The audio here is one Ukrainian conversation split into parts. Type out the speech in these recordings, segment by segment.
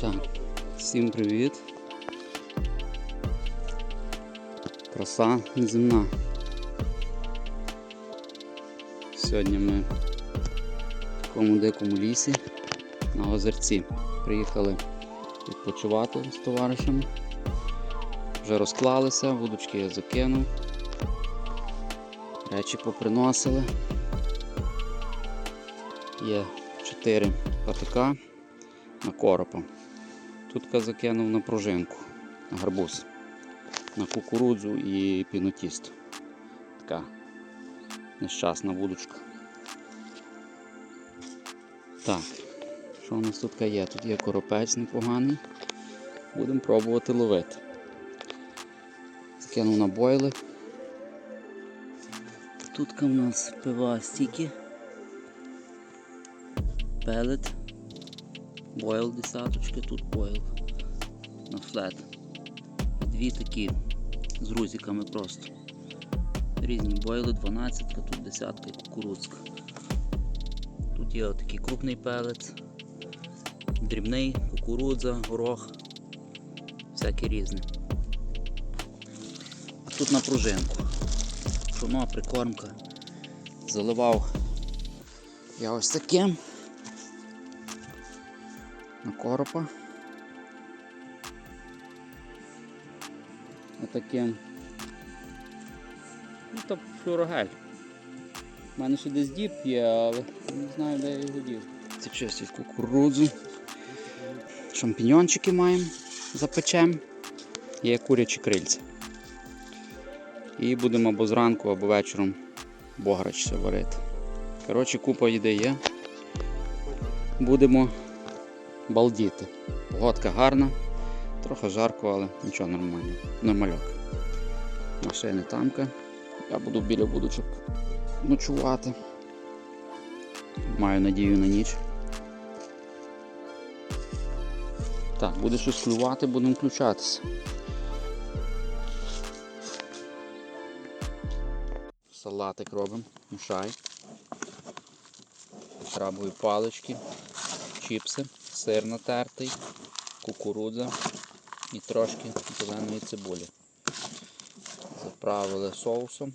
Так, всім привіт. Краса неземна. Сьогодні ми в такому дикому лісі на озерці. Приїхали відпочивати з товаришами. Вже розклалися, вудочки я закинув. Речі поприносили. Є 4 патика на коропа. Тут закинув на пружинку, гарбуз, на кукурудзу і пінотіст. Така нещасна вудочка. Так, що у нас тут є? Тут є коропець непоганий. Будемо пробувати ловити. Закинув на бойли. Тут у нас пива стіки. Пелет. Бойл десяточки, тут бойл на флет. Дві такі з рузиками просто. Різні бойли, 12, тут десятка і кукурудзка. Тут є отакий крупний пелець, дрібний, кукурудза, горох, всяке різне. А тут на пружинку. Пшоно, прикормка. Заливав я ось таким на коропа. Отаким. Ну то флюорогель. У мене ще десь діп є, але не знаю, де я його дів. Це чистить кукурудзу. Шампіньончики маємо, запечем. Є курячі крильця. І будемо або зранку, або вечором бограч ще варити. Коротше, купа їди є. Будемо балдіти. Погодка гарна, трохи жарко, але нічого нормально. Нормальок. Машини тамка. Я буду біля будочок ночувати. Маю надію на ніч. Так, буде щось клювати, будемо включатися. Салатик робимо, мішай. Крабові палички, чіпси, сир натертий, кукурудза і трошки зеленої цибулі. Заправили соусом.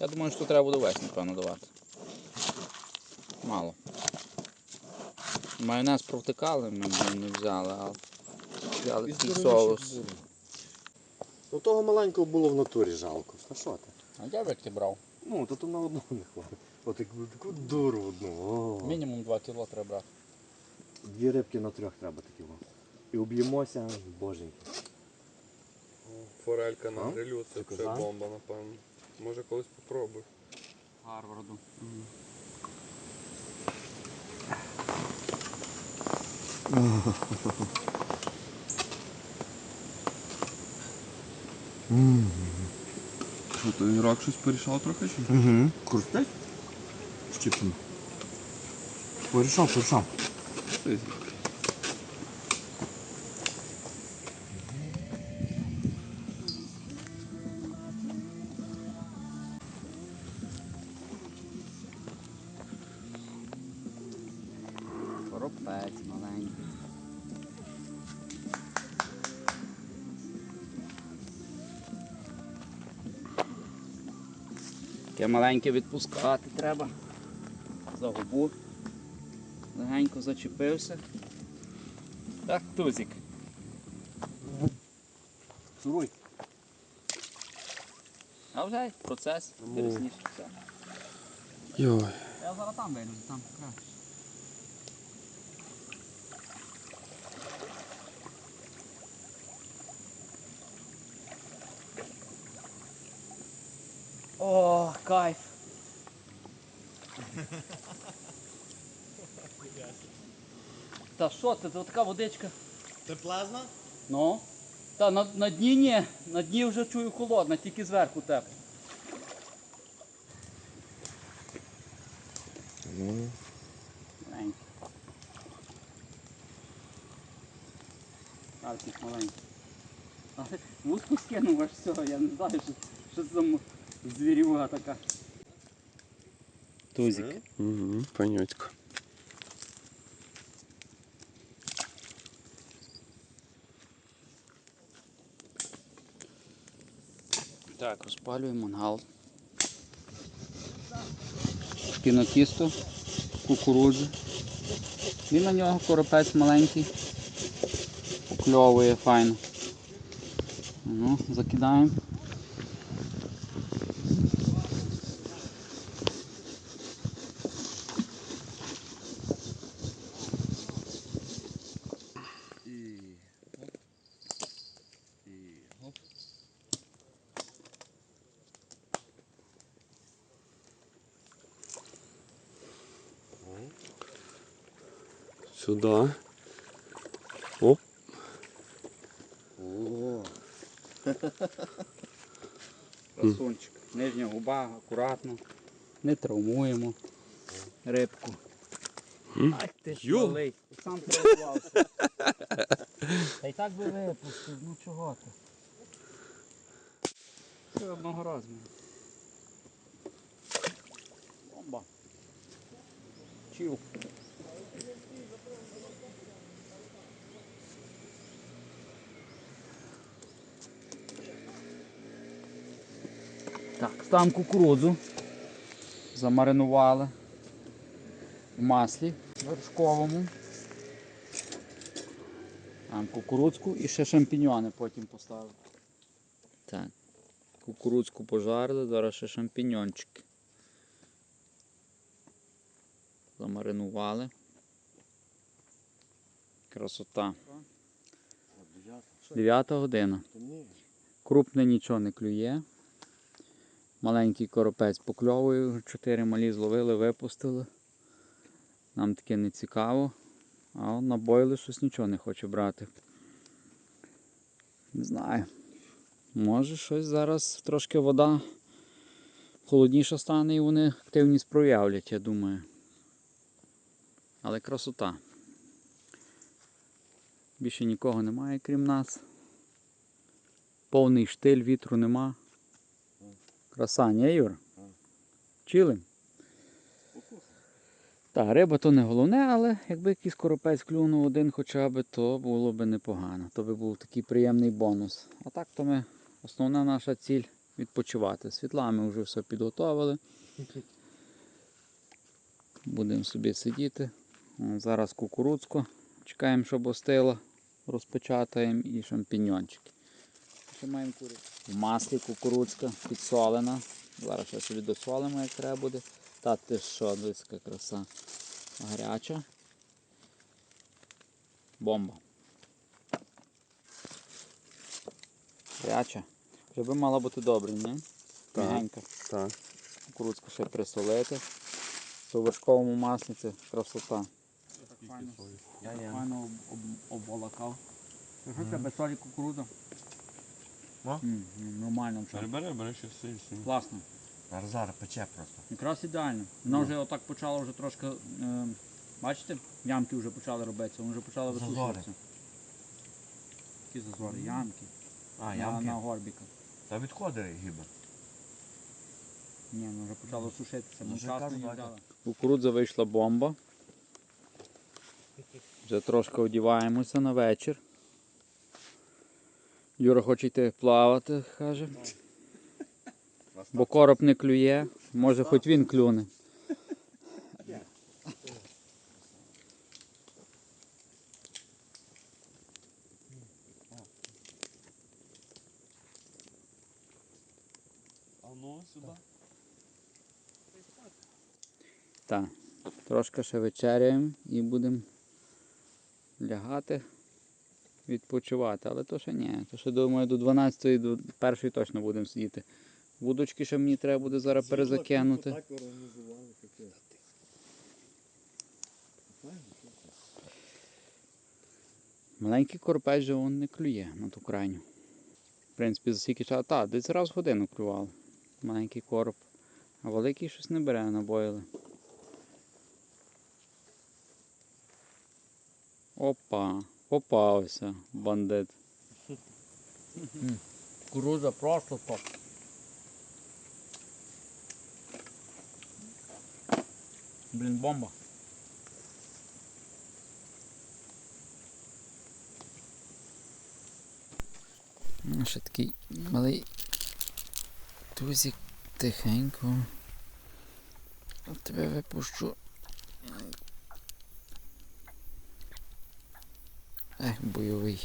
Я думаю, що треба буде весь, напевно, давати. Мало. Майонез провтикали, ми не взяли, а взяли такий соус. Ну того маленького було в натурі жалко. А що ти? А я як ти брав? Ну, то тут на одного не хватить. От таку, таку дуру одну. О. Мінімум 2 кг треба брати. Дві рибки на трьох треба такі. о. І об'ємося, боженьки. Форелька на А? грилю, це вже бомба, напевно. Може колись попробую. Гарварду. Що, той рак щось порішав трохи чи? Угу. Крутить? З чіпсом. Порішав, порішав. Коропець маленький. Маленьке відпускати треба. За губу. Легенько зачепився. Так, тузик. Суруй. А вже процес. Тересніше все. Йой. Я зараз там вийду, там краще. О, кайф. Та що ти, це така водичка. Теплезна? Ну. Та на, на дні ні, на дні вже чую холодно, тільки зверху тепло. Ну. Маленький. Арсик маленький. Але вудку скинув аж все, я не знаю, що, що це за звірюга така. Тузик. Угу, понятько. Так, розпалюємо мангал. Пінотісто, кукурудзу. І на нього коропець маленький. Покльовує файно. Ну, закидаємо. Сюда. Оп. О, Красунчик. Нижня губа, акуратно. Не травмуємо рибку. Ай ти ж малий, сам травмувався. Та й так би випустив, ну чого ти? Все одного разу. Бомба. Чіл. Так, ставимо кукурудзу. Замаринували в маслі вершковому. Там кукурудзку і ще шампіньони потім поставили. Так. Кукурудзку пожарили, зараз ще шампіньончики. Замаринували. Красота. 9 година. Крупне нічого не клює. Маленький коропець покльовує, чотири малі зловили, випустили. Нам таке не цікаво. А на бойли щось нічого не хоче брати. Не знаю. Може щось зараз трошки вода холодніша стане і вони активність проявлять, я думаю. Але красота. Більше нікого немає, крім нас. Повний штиль, вітру нема. Краса, ні, Юр? Чилим? Так, риба то не головне, але якби якийсь коропець клюнув один хоча б, то було б непогано. То би був такий приємний бонус. А так то ми, основна наша ціль відпочивати. Світла ми вже все підготовили. Будемо собі сидіти. Зараз кукурудзку. Чекаємо, щоб остило. Розпечатаємо і шампіньончики. Ще маємо курицю. В маслі кукурудзка підсолена. Зараз ще собі досолимо, як треба буде. Та ти що, дивись, краса. Гаряча. Бомба. Гаряча. Гриби мала бути добрі, ні? Так. Мягенька. Так. Кукурудзку ще присолити. У вершковому маслі це красота. Я. Файно об, обволокав. Що це без солі кукурудза? М, Нормально. Бери, бери, бери ще сіль. сіль. Класно. Зараз зараз пече просто. Якраз ідеально. Вона вже отак почала вже трошки. Е, бачите? Ямки вже почали робитися, вони вже почали Зазори. висушуватися. Які зазори, ямки. А, на, ямки. на горбіках. Та відходи гіба. Ні, ну вже почало сушитися. Ми Вже вчасно кажуть, її Вадя. дали. Кукурудза вийшла бомба. Вже трошки одіваємося на вечір. Юра хоче йти плавати, каже. Бо короб не клює, може хоч він клюне. Ну, сюди. Так, трошки ще вечеряємо і будемо лягати, відпочивати. Але то ще ні. То ще думаю до 12 до 1 точно будемо сидіти. Вудочки ще мені треба буде зараз перезакинути. Так організували таке. Маленький коропець же він не клює на ту крайню. В принципі, за скільки часу. Так, десь раз в годину клював. Маленький короб. А великий щось не бере, набоїли. Опа, попався бандит. Кукуруза просто топ. Блін, бомба. Ну, Ще такий малий Тузик тихенько. Я тебе випущу. Ех, бойовий.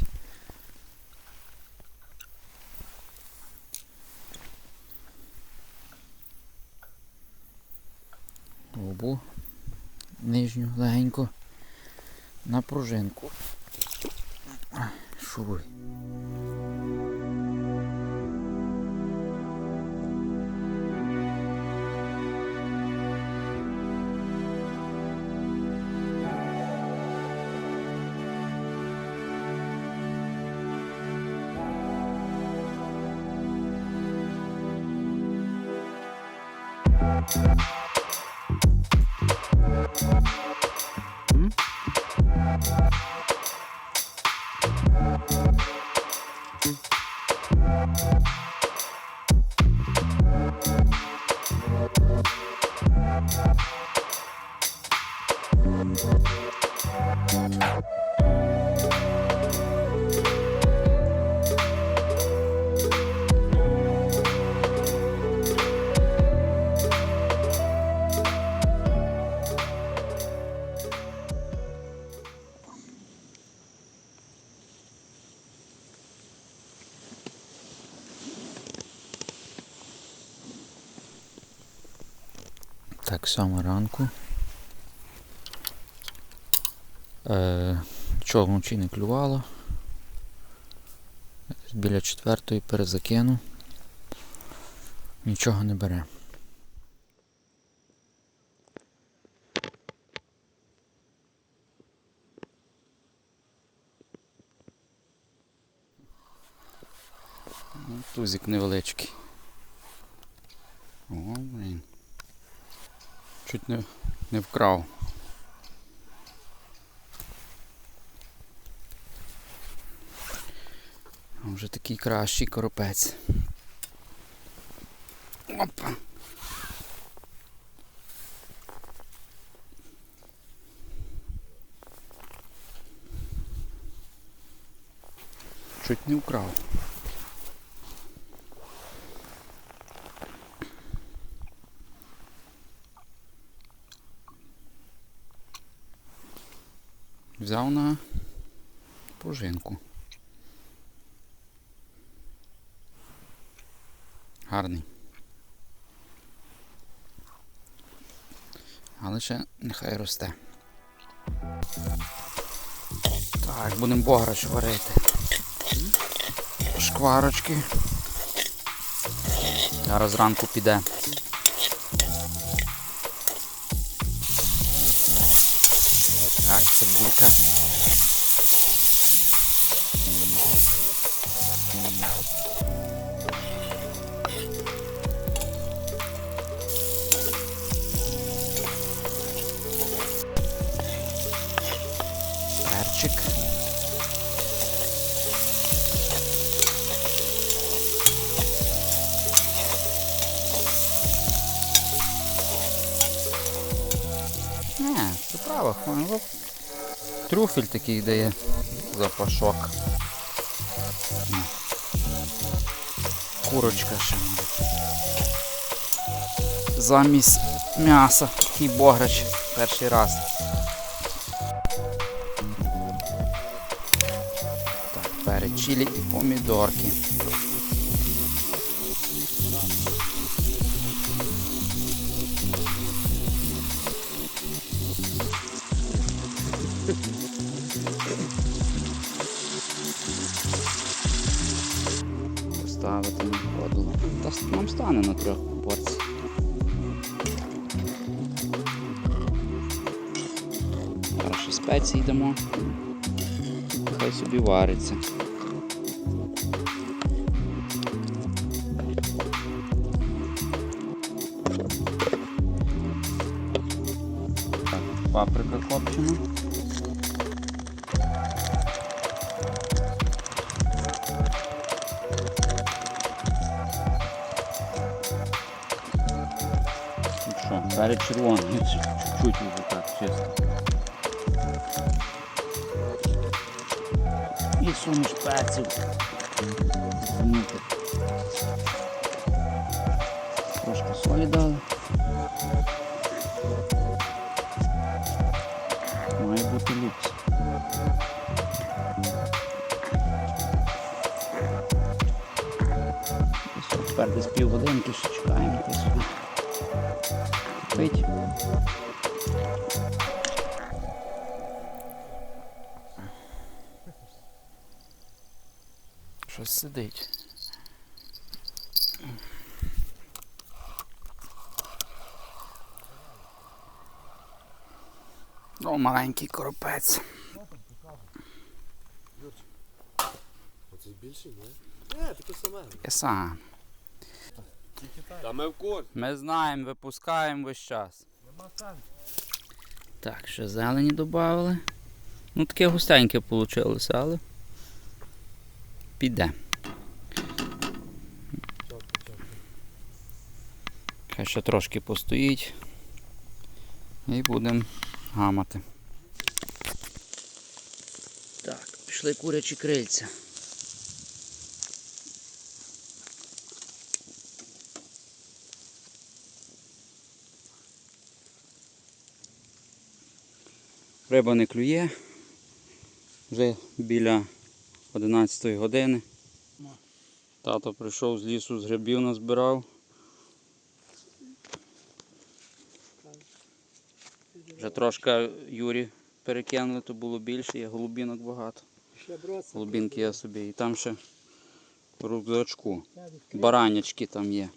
Обу нижню легенько на пружинку. Шуруй. Так само ранку. Е, нічого вночі не клювало. Біля четвертої перезакину. Нічого не бере. Ну, Тузик невеличкий. О, блін. Чуть не, не вкрав. А Вже такий кращий коропець. Опа. Чуть не вкрав. Взяв на пружинку. Гарний. Але ще нехай росте. Так, будемо бограч варити. Шкварочки. Зараз зранку піде. Так, трюфель такий дає запашок. Курочка ще. Замість м'яса такий бограч перший раз. Чилі і помідорки. Ще спеції йдемо. Хай собі вариться. Паприка копчена. Ну ну, чуть- чуть-чуть уже так, чисто. Суміш пеців. Змити. Солі дали. Має бути люкс. Тепер десь півгодинки ще чекаємо собі. Пить. Щось сидить. О, маленький коропець. Оце більший, ні? Не, таке саме. Я сам. Та ми в курсі. Ми знаємо, випускаємо весь час. Так, ще зелені додали. Ну таке густеньке вийшло, але піде. Хай ще трошки постоїть. І будемо гамати. Так, пішли курячі крильця. Риба не клює. Вже біля 11 години. Тато прийшов з лісу, з грибів назбирав. Вже трошки Юрі перекинули, то було більше, є голубінок багато. Голубінки я собі. І там ще в рюкзачку. Баранячки там є.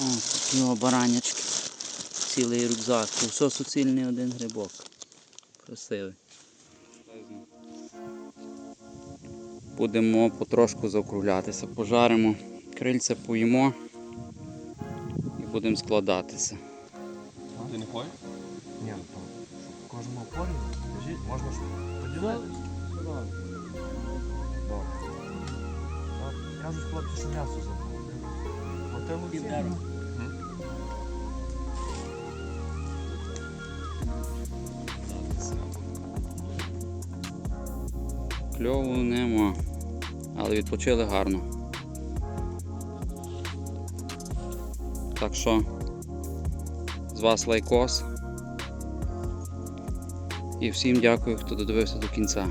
О, такі о, баранячки. Цілий рюкзак. Все суцільний один грибок. Красивий. Будемо потрошку закруглятися. Пожаримо, крильця поїмо і будемо складатися. Ти не хочеш? Ні, то щоб кожному полі, скажіть, можна ж поділити? Кажуть хлопці, що м'ясо забули. Мотило Відеро. Кльову нема, але відпочили гарно. Так що з вас лайкос. І всім дякую, хто додивився до кінця.